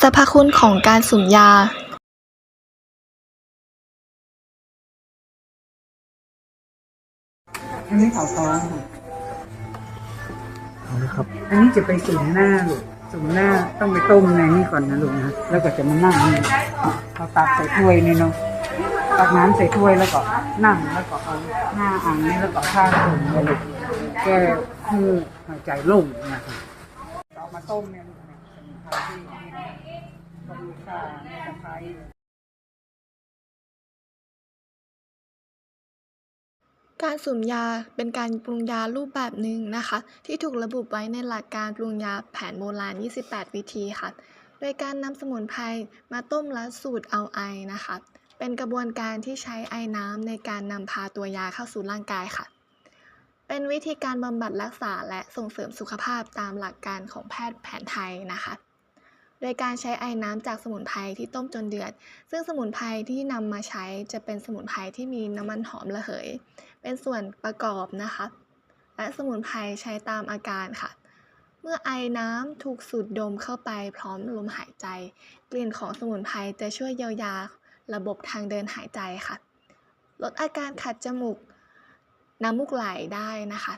สรรพคุณของการสุ่มยาอันนี้เขาท้องค่ะเอาเลยครับ อันนี้จะไปสุ่มหน้าลูกสุ่มหน้าต้องไปต้มในนี้ก่อนนะลูกนะ แล้วก็จะมานั่งนี่เราตักใส่ถ้วยนี่เนาะ ตักน้ำใส่ถ้วยแล้วก็นั่งแล้วก็เอาหน้าอ่างนี่แล้วก็ข้างสุ่มมาลูกแก้คือหายใจโล่งนะคะเอามาต้มเนี่ย พรที่นี่ต้มข่าตะไคร้การสุ่มยาเป็นการปรุงยารูปแบบหนึ่งนะคะ ที่ถูกระบุไว้ในหลักการปรุงยาแผนโบราณ 28 วิธีค่ะ โดยการนำสมุนไพรมาต้มและสูตรเอาไอนะคะ เป็นกระบวนการที่ใช้ไอน้ำในการนำพาตัวยาเข้าสู่ร่างกายค่ะ เป็นวิธีการบำบัดรักษาและส่งเสริมสุขภาพตามหลักการของแพทย์แผนไทยนะคะ โดยการใช้ไอน้ำจากสมุนไพรที่ต้มจนเดือด ซึ่งสมุนไพรที่นำมาใช้จะเป็นสมุนไพรที่มีน้ำมันหอมระเหย เป็นส่วนประกอบนะคะ และสมุนไพรใช้ตามอาการค่ะ เมื่อไอน้ำถูกสูดดมเข้าไปพร้อมลมหายใจ กลิ่นของสมุนไพรจะช่วยเยียวยาระบบทางเดินหายใจค่ะ ลดอาการขัดจมูกน้ำมูกไหลได้นะคะ